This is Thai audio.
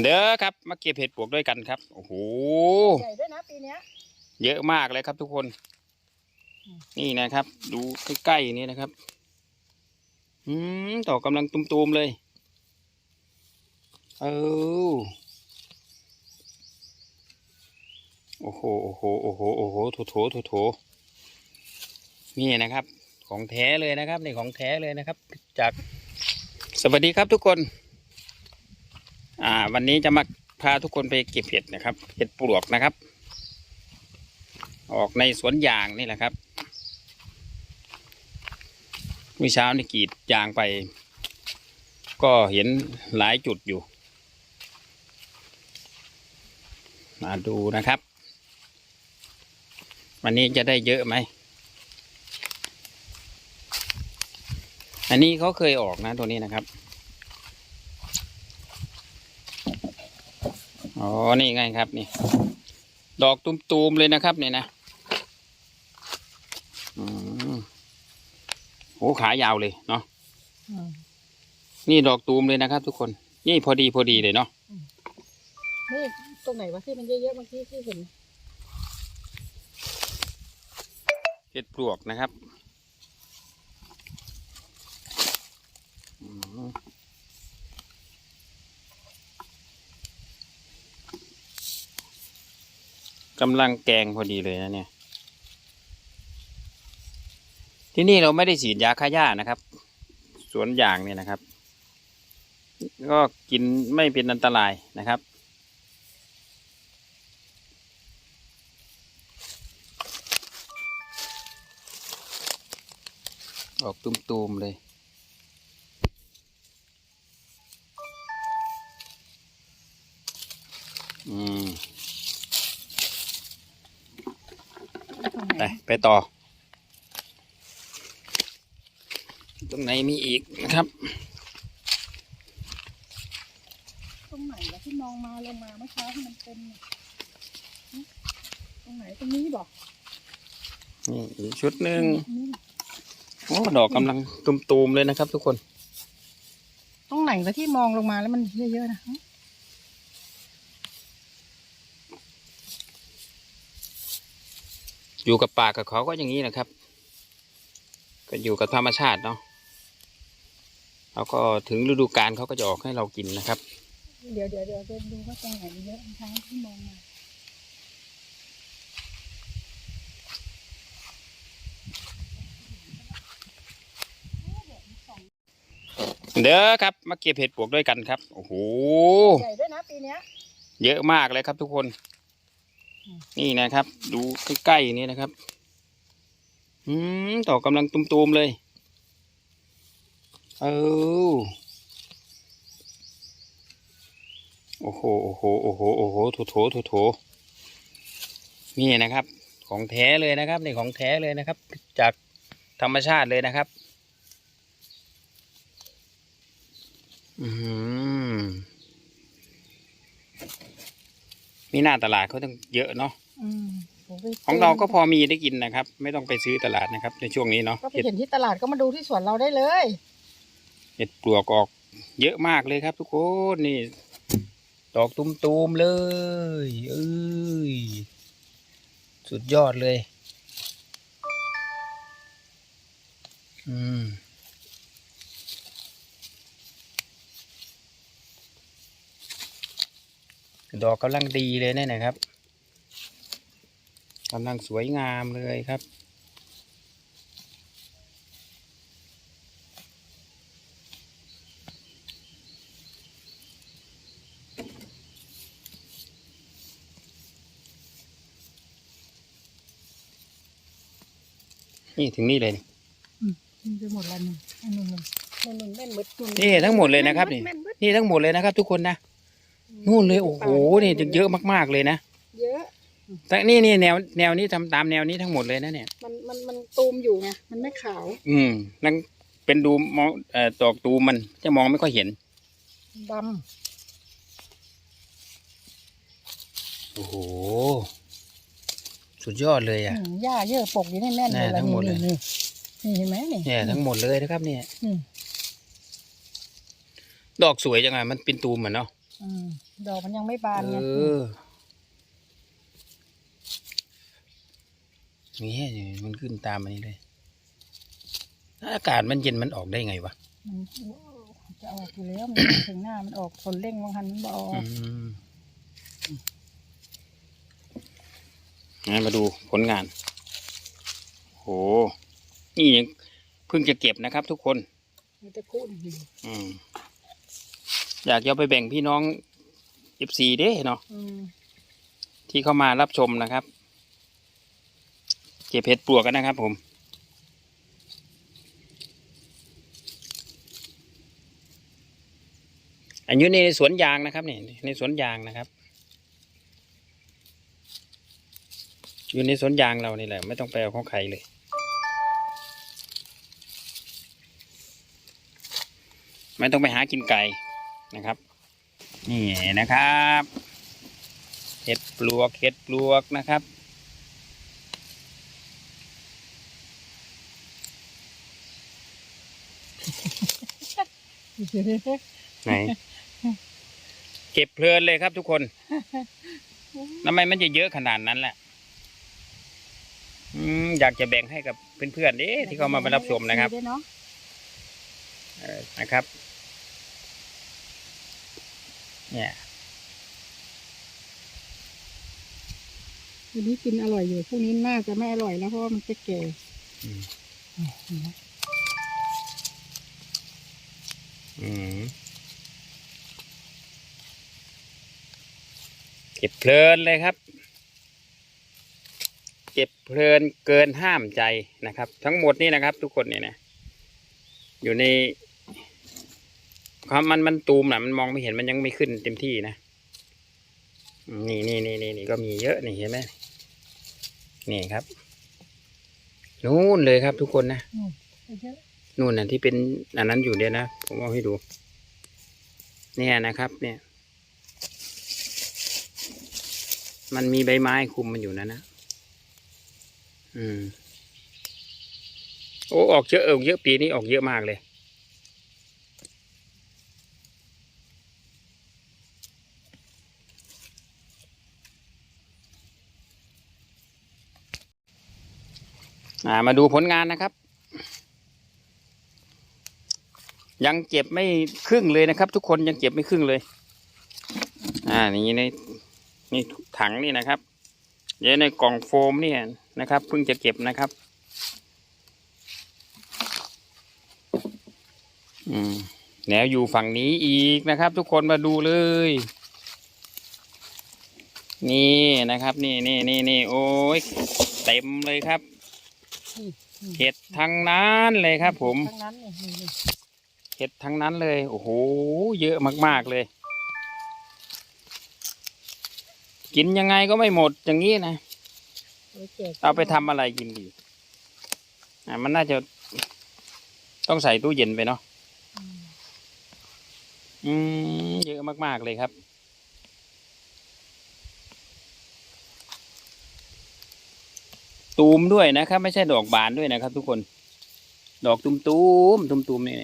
เด้อครับมาเก็บเห็ดปวกด้วยกันครับ โอ้โห ใหญ่ด้วยนะปีเนี้ยเยอะมากเลยครับทุกคน นี่นะครับ ดูใกล้ๆนี่นะครับ อืมต่อกำลังตุมๆเลยเออโอ้โห โอ้โห โอ้โห โอ้โหโถโถโถโถนี่นะครับ ของแท้เลยนะครับนี่ของแท้เลยนะครับ จาก สวัสดีครับทุกคน อ่า วันนี้จะมาพาทุกคนไปเก็บเห็ดนะครับ เห็ดปลวกนะครับ ออกในสวนยางนี่แหละครับเมื่อเช้านี่กรีดยางไป ก็เห็นหลายจุดอยู่ มาดูนะครับ วันนี้จะได้เยอะไหม อันนี้เขาเคยออกนะตัวนี้นะครับ อ๋อ นี่ไงครับนี่ ดอกตุมๆเลยนะครับเนี่ยนะอืมโหขายาวเลยเนาะอืมนี่ดอกตูมเลยนะครับ ทุกคน นี่พอดีพอดีเลยเนาะนี่ตรงไหนวะที่มันเยอะๆเมื่อกี้ที่เห็นเห็ดปลวกนะครับอืม กำลังแกงพอดีเลยนะเนี่ย ที่นี่เราไม่ได้ฉีดยาฆ่าหญ้านะครับ สวนยางเนี่ยนะครับ ก็กินไม่เป็นอันตรายนะครับ ออกตุมๆเลยอืม ตรง ไหนไปไปต่อ ตรงไหนมีอีกนะครับ ตรงไหนวะที่มองมาลงมาเมื่อเช้าที่มันเป็นน่ะหึตรงไหนตรงนี้บอกนี่อีกชุดหนึ่งนี่โอ้ดอกกำลังตุมๆเลยนะครับ ทุกคน ตรงไหนวะที่มองลงมาแล้วมันเยอะๆนะ อยู่กับป่ากับเขาก็อย่างนี้นะครับ ก็อยู่กับธรรมชาติเนาะแล้วก็ถึงฤดูกาลเขาก็จะออกให้เรากินนะครับ เดี๋ยวเดี๋ยวเดี๋ยวเดินดูว่าตรงไหนเยอะทางที่มองมาเด้อครับมาเก็บเห็ดปวกด้วยกันครับ โอ้โห ใหญ่ด้วยนะปีเนี้ยเยอะมากเลยครับทุกคนอืม นี่นะครับ ดูใกล้ๆนี่นะครับ อืมต่อกำลังตุมๆเลยเออโอ้โหโอ้โหโอ้โหโอ้โหโถโถโถโถนี่นะครับ ของแท้เลยนะครับนี่ของแท้เลยนะครับ จากธรรมชาติเลยนะครับ อืม มีหน้าตลาดเขาต้องเยอะเนาะอืมผมไปของเราก็พอมีได้กินนะครับ ไม่ต้องไปซื้อตลาดนะครับ ในช่วงนี้เนาะก็ไปเห็ดเห็นที่ตลาดก็มาดูที่สวนเราได้เลย เห็ดปลวกออก เยอะมากเลยครับ ทุกคนนี่ดอกตุ้มๆเลยเอ้ยสุดยอดเลย อืม ดอกกำลังดีเลยเนี่ยนะครับกำลังสวยงามเลยครับ นี่ถึงนี่เลยนี่มันไปหมดแล้วนี่อันนู้นนู่นนู่นแม่นมืดนู่นนี่ทั้งหมดเลยนะครับนี่แม่มืดนี่ทั้งหมดเลยนะครับ ทุกคนนะ นู่นเลยโอ้โหนี่เยอะมากๆเลยนะเยอะ แต่นี่นี่แนวแนวนี้ทำตามแนวนี้ทั้งหมดเลยนะเนี่ย มันมันมันตูมอยู่ไงมันไม่ขาว อืมนั่นเป็นดูมองเอ่อตอกตูมมันจะมองไม่ค่อยเห็น ดโอ้โห สุดยอดเลยำอะอืมหญ้าเยอะปกอยู่แน่นๆเลยแน่ล่ะทั้งหมดเลย นี่นี่นี่เห็นไหมนี่ เนี่ยทั้งหมดเลยนะครับเนี่ย อืม ดอกสวยจังไงมันเป็นตูมเหมือนเนาะ ออืมดอกมันยังไม่บานเอไงอนี่นี่มันขึ้นตามอันนี้เลย ถ้าอากาศมันเย็นมันออกได้ไงวะมันจะออกอยู่แล้วมันถึงหน้ามันออกผลเร่งบางคันมันบอออืกมงั้นมาดูผลงาน โห นี่ยังเพิ่งจะเก็บนะครับทุกคน มันจะพูดอยู่อืม อยากจะเอาไปแบ่งพี่น้องเอฟซีเด้เนาะอืมที่เข้ามารับชมนะครับ เก็บเห็ดปลวกกันนะครับผมอันนี้ในสวนยางนะครับนี่ในสวนยางนะครับ อยู่ในสวนยางเรานี่แหละ ไม่ต้องไปเอาของใครเลย ไม่ต้องไปหากินไก่ นะครับ นี่นะครับเห็ดปลวกเห็ดปลวกนะครับไหนเก็บเพลินเลยครับทุกคนทำไมมันจะเยอะขนาดนั้นแหละอืมอยากจะแบ่งให้กับเพื่อนๆเด้ที่เขามารับชมนะครับด้วยเนาะเออนะครับ เนี่ยวันนี้กินอร่อยอยู่พรุ่งนี้น่าจะไม่อร่อยแล้วเพราะว่ามันจะแก่อืมเห็นไหมอืมเก็บเพลินเลยครับ เก็บเพลินเกินห้ามใจนะครับ ทั้งหมดนี่นะครับ ทุกคนเนี่ยนะอยู่ใน ความมันมันตูมนะมันมองไม่เห็นมันยังไม่ขึ้นเต็มที่นะอืมนี่นี่นี่นี่นี่ก็มีเยอะนี่เห็นไหมนี่ครับนู่นเลยครับทุกคนนะเยอะนู่นน่ะที่เป็นอันนั้นอยู่เดียวนะผมเอาให้ดู เนี่ยนะครับ เนี่ย มันมีใบไม้คุมมันอยู่นะนะอืมโอ้ออกเยอะเออเยอะปีนี้ออกเยอะมากเลย อ่ามาดูผลงานนะครับ ยังเก็บไม่ครึ่งเลยนะครับ ทุกคนยังเก็บไม่ครึ่งเลย อ่านี่ในนี่ถังนี่นะครับเดี๋ยวในกล่องโฟมเนี่ยนะครับเพิ่งจะเก็บนะครับ อืมแล้วอยู่ฝั่งนี้อีกนะครับ ทุกคนมาดูเลย นี่นะครับ นี่นี่นี่นี่โอ้ยเต็มเลยครับ เห็ดทั้งนั้นเลยครับ ผมทั้งนั้นนี่นี่นี่เห็ดทั้งนั้นเลย โอ้โห เยอะมาก ๆเลย กินยังไงก็ไม่หมดอย่างนี้นะเอาแจกเอาไปทำอะไรกินดีอ่ามันน่าจะต้องใส่ตู้เย็นไปเนาะอืมอืมเยอะมาก ๆ เลยครับ ตูมด้วยนะครับ ไม่ใช่ดอกบานด้วยนะครับ ทุกคน ดอกตุมๆตุมๆนี่